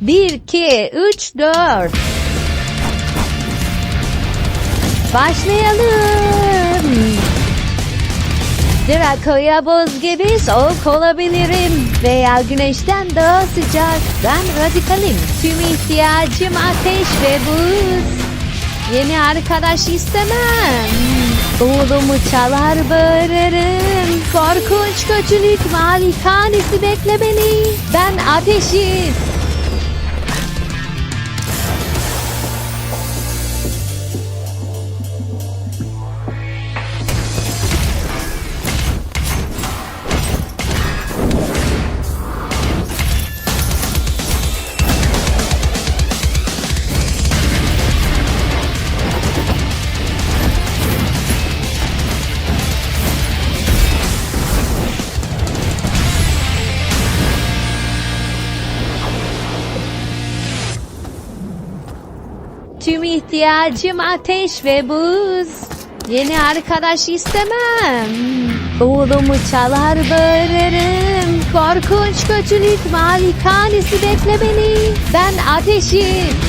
1, 2, 3, 4. Başlayalım. Draco'ya buz gibi soğuk olabilirim veya güneşten daha sıcak. Ben radikalim. Tüm ihtiyacım ateş ve buz. Yeni arkadaş istemem. Oğlumu çalar bağırırım. Korkunç kötülük malikanesi bekle beni. Ben ateşim. Tüm ihtiyacım ateş ve buz. Yeni arkadaş istemem. Oğlumu çalar bağırırım. Korkunç kötülük malikanesi bekle beni. Ben ateşim.